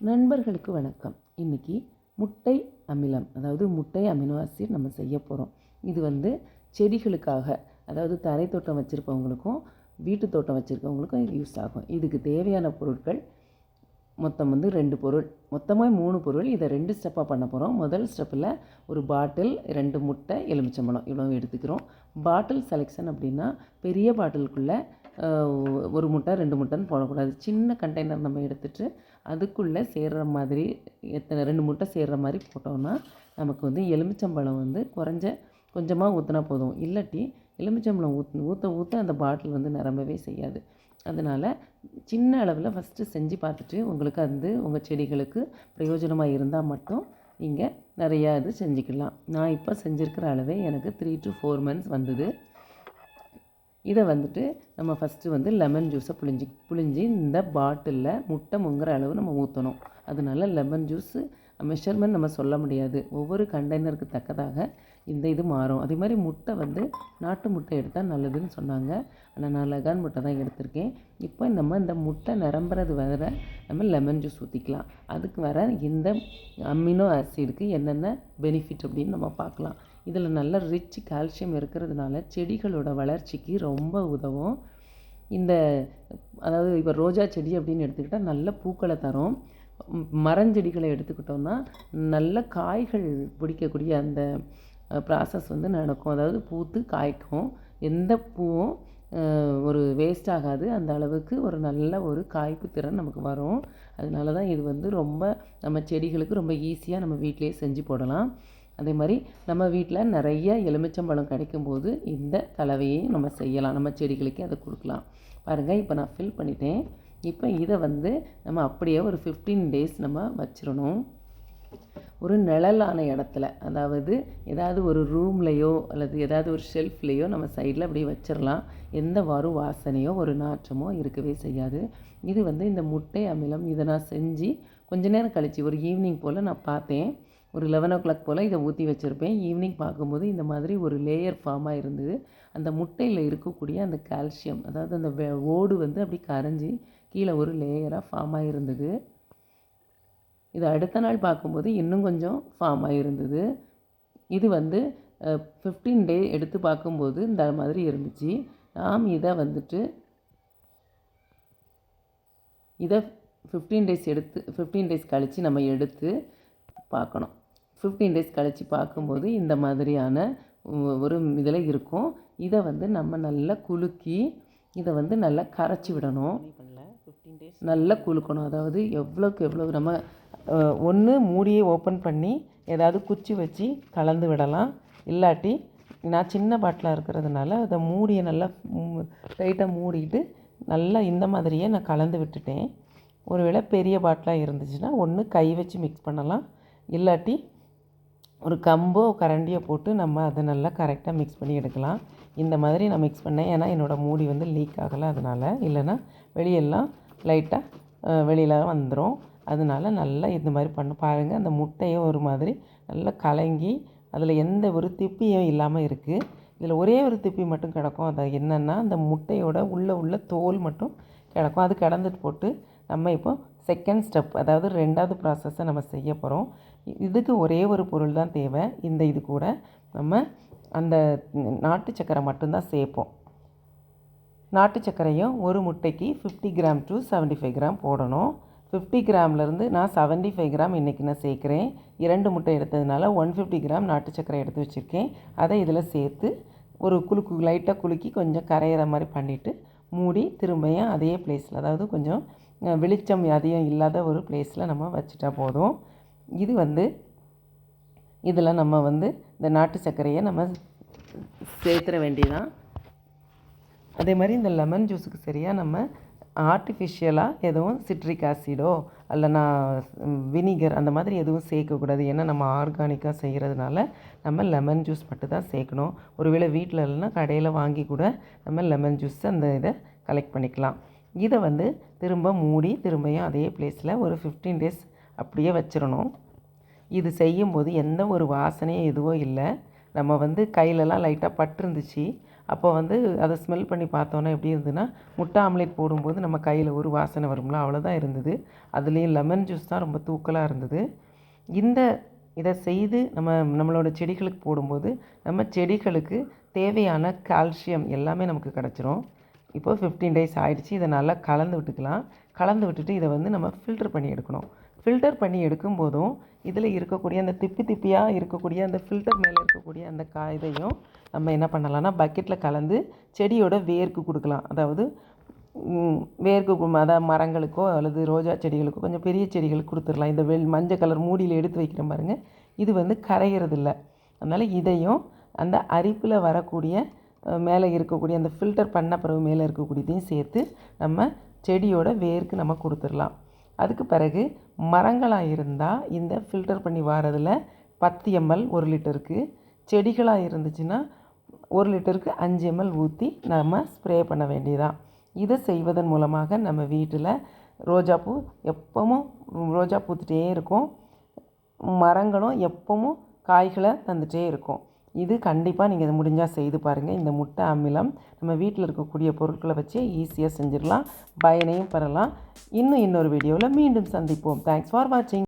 நண்பர்களுக்கு வணக்கம். இன்றைக்கி முட்டை அமிலம் அதாவது முட்டை அமினோ ஆசிட் நம்ம செய்ய போகிறோம் இது வந்து செடிகளுக்காக அதாவது தரை தோட்டம் வச்சுருக்கவங்களுக்கும் வீட்டு தோட்டம் வச்சுருக்கவங்களுக்கும் இது யூஸ் ஆகும். இதுக்கு தேவையான பொருட்கள் மொத்தம் வந்து ரெண்டு பொருள். மொத்தமாக மூணு பொருள். இதை ரெண்டு ஸ்டெப்பாக பண்ண போகிறோம் முதல் ஸ்டெப்பில் ஒரு பாட்டில் ரெண்டு முட்டை எலுமிச்சம்பழம். இவ்வளோ எடுத்துக்கிறோம். பாட்டில் செலெக்ஷன் அப்படின்னா பெரிய பாட்டிலுக்குள்ளே ஒரு முட்டை ரெண்டு முட்டைன்னு போடக்கூடாது. சின்ன கண்டெய்னர் நம்ம எடுத்துகிட்டு அதுக்குள்ளே சேர்கிற மாதிரி எத்தனை ரெண்டு முட்டை சேர்கிற மாதிரி போட்டோம்னா நமக்கு வந்து எலுமிச்சம்பழம் வந்து குறைஞ்ச கொஞ்சமாக ஊற்றினா போதும். இல்லாட்டி எலுமிச்சம்பழம் ஊத் ஊற்ற ஊற்ற அந்த பாட்டில் வந்து நிரம்பவே செய்யாது. அதனால் சின்ன அளவில் ஃபஸ்ட்டு செஞ்சு பார்த்துட்டு உங்களுக்கு வந்து உங்கள் செடிகளுக்கு பிரயோஜனமாக இருந்தால் மட்டும் நீங்கள் நிறையா இது செஞ்சுக்கலாம். நான் இப்போ செஞ்சுருக்கிற அளவே எனக்கு த்ரீ டு ஃபோர் மந்த்ஸ் வந்தது. இதை வந்துட்டு நம்ம ஃபஸ்ட்டு வந்து லெமன் ஜூஸை புழிஞ்சி புழிஞ்சி இந்த பாட்டிலில் முட்டை முங்குற அளவு நம்ம ஊற்றணும் அதனால லெமன் ஜூஸு மெஷர்மெண்ட் நம்ம சொல்ல முடியாது. ஒவ்வொரு கண்டெய்னருக்கு தக்கதாக இந்த இது மாறும். அதே மாதிரி முட்டை வந்து நாட்டு முட்டை எடுத்தால் நல்லதுன்னு சொன்னாங்க. ஆனால் நான் லகான் முட்டை தான் எடுத்திருக்கேன். இப்போ நம்ம இந்த முட்டை நிரம்புறது வர நம்ம லெமன் ஜூஸ் ஊற்றிக்கலாம் அதுக்கு வர இந்த அமினோ ஆசிடுக்கு என்னென்ன பெனிஃபிட் அப்படின்னு நம்ம பார்க்கலாம். இதில் நல்ல ரிச் கால்சியம் இருக்கிறதுனால செடிகளோட வளர்ச்சிக்கு ரொம்ப உதவும். இந்த அதாவது இப்போ ரோஜா செடி அப்படின்னு எடுத்துக்கிட்டால் நல்ல பூக்களை தரும். மரஞ்செடிகளை எடுத்துக்கிட்டோம்னா நல்ல காய்கள் பிடிக்கக்கூடிய அந்த ப்ராசஸ் வந்து நடக்கும். அதாவது பூத்து காய்க்கும். எந்த பூவும் ஒரு வேஸ்ட் ஆகாது. அந்த அளவுக்கு ஒரு நல்ல ஒரு காய்ப்பு திறன் நமக்கு வரும். அதனால தான் இது வந்து ரொம்ப நம்ம செடிகளுக்கு ரொம்ப ஈஸியாக நம்ம வீட்டிலேயே செஞ்சு போடலாம். அதே மாதிரி நம்ம வீட்டில் நிறைய எலுமிச்சம்பழம் கிடைக்கும்போது இந்த கலவையை நம்ம செய்யலாம். நம்ம செடிகளுக்கு அதை கொடுக்கலாம். பாருங்கள் இப்போ நான் ஃபில் பண்ணிட்டேன். இப்போ இதை வந்து நம்ம அப்படியே ஒரு ஃபிஃப்டீன் டேஸ் நம்ம வச்சிடணும். ஒரு நிழலான இடத்துல அதாவது ஏதாவது ஒரு ரூம்லேயோ அல்லது ஏதாவது ஒரு ஷெல்ஃப்லேயோ நம்ம சைடில் அப்படியே வச்சிடலாம். எந்த வரும் வாசனையோ ஒரு நாற்றமோ இருக்கவே செய்யாது. இது வந்து இந்த முட்டை அமிலம் இதை நான் செஞ்சு கொஞ்ச நேரம் கழித்து ஒரு ஈவினிங் போல் நான் பார்த்தேன். ஒரு லெவன் ஓ கிளாக் போல் இதை ஊற்றி வச்சுருப்பேன். ஈவினிங் பார்க்கும்போது இந்த மாதிரி ஒரு லேயர் ஃபார்மாக இருந்தது. அந்த முட்டையில் இருக்கக்கூடிய அந்த கால்சியம் அதாவது அந்த ஓடு வந்து அப்படி கரைஞ்சி கீழே ஒரு லேயராக ஃபார்ம் ஆகிருந்தது இது அடுத்த நாள் பார்க்கும்போது இன்னும் கொஞ்சம் ஃபார்ம் ஆகிருந்தது இது வந்து ஃபிஃப்டீன் டே எடுத்து பார்க்கும்போது இந்த மாதிரி இருந்துச்சு. நாம் இதை வந்துட்டு இதை ஃபிஃப்டீன் டேஸ் எடுத்து ஃபிஃப்டீன் டேஸ் கழித்து நம்ம எடுத்து பார்க்கணும். ஃபிஃப்டீன் டேஸ் கழித்து பார்க்கும்போது இந்த மாதிரியான ஒரு இதில் இருக்கும். இதை வந்து நம்ம நல்லா குலுக்கி இதை வந்து நல்லா கரைச்சி விடணும். நல்லா குலுக்கணும். அதாவது எவ்வளோக்கு எவ்வளோ நம்ம ஒன்று மூடியை ஓப்பன் பண்ணி ஏதாவது குச்சி வச்சு கலந்து விடலாம். இல்லாட்டி நான் சின்ன பாட்டிலாக இருக்கிறதுனால அதை மூடியை நல்லா டைட்டாக மூடிட்டு நல்லா இந்த மாதிரியே நான் கலந்து விட்டுட்டேன். ஒருவேளை பெரிய பாட்டிலாக இருந்துச்சுன்னா ஒன்று கை வச்சு மிக்ஸ் பண்ணலாம். இல்லாட்டி ஒரு கம்போ கரண்டியோ போட்டு நம்ம அதை நல்லா கரெக்டாக மிக்ஸ் பண்ணி எடுக்கலாம். இந்த மாதிரி நான் மிக்ஸ் பண்ணேன். ஏன்னா என்னோடய மூடி வந்து லீக் ஆகலை. அதனால் இல்லைன்னா வெளியெல்லாம் லைட்டாக வெளியில் வந்துடும் அதனால நல்லா இந்த மாதிரி பண்ண. பாருங்கள் அந்த முட்டையும் ஒரு மாதிரி நல்லா கலங்கி அதில் எந்த ஒரு திப்பியும் இல்லாமல் இருக்குது இதில் ஒரே ஒரு திப்பி மட்டும் கிடக்கும். அது என்னென்னா அந்த முட்டையோட உள்ளே உள்ள தோல் மட்டும் கிடக்கும். அது கிடந்துட்டு போட்டு நம்ம இப்போ செகண்ட் ஸ்டெப் அதாவது ரெண்டாவது ப்ராசஸை நம்ம செய்ய போகிறோம் இதுக்கு ஒரே ஒரு பொருள் தான் தேவை. இந்த இது கூட நம்ம அந்த நாட்டு சக்கரை மட்டும்தான் சேர்ப்போம். நாட்டு சக்கரையும் ஒரு முட்டைக்கு fifty gram to seventy five gram போடணும் ஃபிஃப்டி கிராம்லேருந்து நான் செவன்ட்டி ஃபைவ் கிராம் இன்றைக்கி நான் சேர்க்குறேன். இரண்டு முட்டை எடுத்ததுனால ஒன் ஃபிஃப்டி கிராம் நாட்டு சக்கரை எடுத்து வச்சுருக்கேன். அதை இதில் சேர்த்து ஒரு குலுக்கு லைட்டாக குலுக்கி கொஞ்சம் கரையிற மாதிரி பண்ணிவிட்டு மூடி திரும்பியும் அதே பிளேஸில் அதாவது கொஞ்சம் வெளிச்சம் அதிகம் இல்லாத ஒரு பிளேஸில் நம்ம வச்சுட்டா போதும். இது வந்து இதில் நம்ம வந்து இந்த நாட்டு சர்க்கரையை நம்ம சேர்த்துற வேண்டியதான் அதே மாதிரி இந்த லெமன் ஜூஸுக்கு சரியாக நம்ம ஆர்டிஃபிஷியலாக எதுவும் சிட்ரிக் ஆசிடோ இல்லைனா வினிகர் அந்த மாதிரி எதுவும் சேர்க்கக்கூடாது. ஏன்னா நம்ம ஆர்கானிக்காக செய்கிறதுனால நம்ம லெமன் ஜூஸ் மட்டும் தான் சேர்க்கணும். ஒருவேளை வீட்டில் இல்லைன்னா கடையில் வாங்கி கூட நம்ம லெமன் ஜூஸ் அந்த இதை கலெக்ட் பண்ணிக்கலாம். இதை வந்து திரும்ப மூடி திரும்பியும் அதே பிளேஸில் ஒரு ஃபிஃப்டீன் டேஸ் அப்படியே வச்சிடணும். இது செய்யும்போது எந்த ஒரு வாசனையும் எதுவும் இல்லை. நம்ம வந்து கையிலலாம் லைட்டாக பட்டிருந்துச்சு. அப்போ வந்து அதை ஸ்மெல் பண்ணி பார்த்தோன்னா எப்படி இருந்ததுன்னா முட்டை ஆம்லேட் போடும்போது நம்ம கையில் ஒரு வாசனை வரும்ல அவ்வளோதான் இருந்தது. அதுலேயும் லெமன் ஜூஸ் தான் ரொம்ப தூக்கலாக இருந்தது. இந்த இதை செய்து நம்ம நம்மளோட செடிகளுக்கு போடும்போது நம்ம செடிகளுக்கு தேவையான கால்சியம் எல்லாமே நமக்கு கிடச்சிரும். இப்போ ஃபிஃப்டீன் டேஸ் ஆகிடுச்சு இதை நல்லா கலந்து விட்டுக்கலாம். கலந்து விட்டுட்டு இதை வந்து நம்ம ஃபில்டர் பண்ணி எடுக்கணும். ஃபில்டர் பண்ணி எடுக்கும்போதும் இதில் இருக்கக்கூடிய அந்த திப்பி திப்பியாக இருக்கக்கூடிய அந்த ஃபில்டர் மேலே இருக்கக்கூடிய அந்த கா இதையும் நம்ம என்ன பண்ணலாம்னா பக்கெட்டில் கலந்து செடியோட வேர்க்கு கொடுக்கலாம். அதாவது வேர்க்கு அதாவது மரங்களுக்கோ அல்லது ரோஜா செடிகளுக்கோ கொஞ்சம் பெரிய செடிகளுக்கு கொடுத்துடலாம். இந்த வெள் மஞ்சள் கலர் மூடியில் எடுத்து வைக்கிற பாருங்கள் இது வந்து கரையிறதில்ல. அதனால் இதையும் அந்த அரிப்பில் வரக்கூடிய மேலே இருக்கக்கூடிய அந்த ஃபில்டர் பண்ண பிறகு மேலே இருக்கக்கூடியதையும் சேர்த்து நம்ம செடியோட வேருக்கு நம்ம கொடுத்துடலாம். அதுக்கு பிறகு மரங்களாக இருந்தால் இந்த ஃபில்டர் பண்ணி வாரதில் பத்து எம்எல் ஒரு லிட்டருக்கு செடிகளாக இருந்துச்சுன்னா ஒரு லிட்டருக்கு அஞ்சு எம்எல் ஊற்றி நம்ம ஸ்ப்ரே பண்ண வேண்டியதான் இதை செய்வதன் மூலமாக நம்ம வீட்டில் ரோஜாப்பூ எப்பவும் ரோஜா பூத்துட்டே இருக்கும். மரங்களும் எப்பவும் காய்களை தந்துட்டே இருக்கும். இது கண்டிப்பாக நீங்கள் இதை முடிஞ்சால் செய்து பாருங்கள் இந்த முட்டை அமிலம் நம்ம வீட்டில் இருக்கக்கூடிய பொருட்களை வச்சு ஈஸியாக செஞ்சிடலாம். பயனையும் பெறலாம். இன்னும் இன்னொரு வீடியோவில் மீண்டும் சந்திப்போம். தேங்க்ஸ் ஃபார் வாட்சிங்